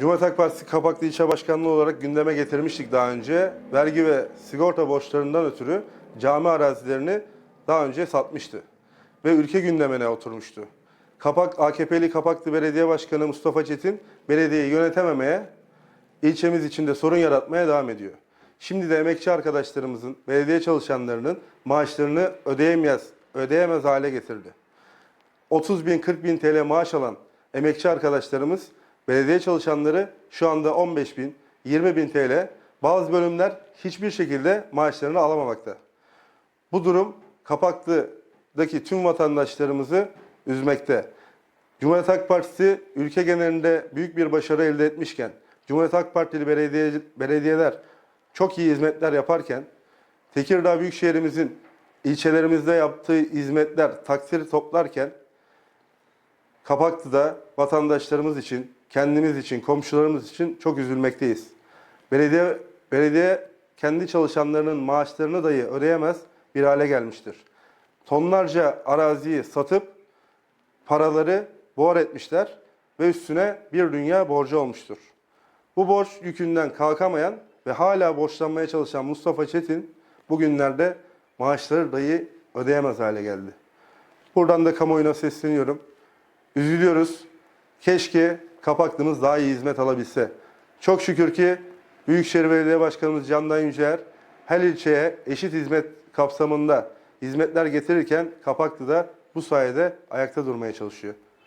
Cumhuriyet Halk Partisi Kapaklı İlçe Başkanlığı olarak gündeme getirmiştik daha önce. Vergi ve sigorta borçlarından ötürü cami arazilerini daha önce satmıştı. Ve ülke gündemine oturmuştu. Kapak AKP'li Kapaklı Belediye Başkanı Mustafa Çetin belediyeyi yönetememeye, ilçemiz içinde sorun yaratmaya devam ediyor. Şimdi de emekçi arkadaşlarımızın, belediye çalışanlarının maaşlarını ödeyemez, ödeyemez hale getirdi. 30 bin 40 bin TL maaş alan emekçi arkadaşlarımız belediye çalışanları şu anda 15 bin 20 bin TL bazı bölümler hiçbir şekilde maaşlarını alamamakta. Bu durum Kapaklı'daki tüm vatandaşlarımızı üzmekte. Cumhuriyet Halk Partisi ülke genelinde büyük bir başarı elde etmişken, Cumhuriyet Halk Partili belediye, belediyeler çok iyi hizmetler yaparken, Tekirdağ Büyükşehirimizin ilçelerimizde yaptığı hizmetler takdir toplarken, Kapaklı'da vatandaşlarımız için, kendimiz için, komşularımız için çok üzülmekteyiz. Belediye belediye kendi çalışanlarının maaşlarını dahi ödeyemez bir hale gelmiştir. Tonlarca araziyi satıp paraları buhar etmişler ve üstüne bir dünya borcu olmuştur. Bu borç yükünden kalkamayan ve hala borçlanmaya çalışan Mustafa Çetin bugünlerde maaşları dahi ödeyemez hale geldi. Buradan da kamuoyuna sesleniyorum. Üzülüyoruz. Keşke kapaklımız daha iyi hizmet alabilse. Çok şükür ki Büyükşehir Belediye Başkanımız Candan Yüceer her ilçeye eşit hizmet kapsamında hizmetler getirirken Kapaklı da bu sayede ayakta durmaya çalışıyor.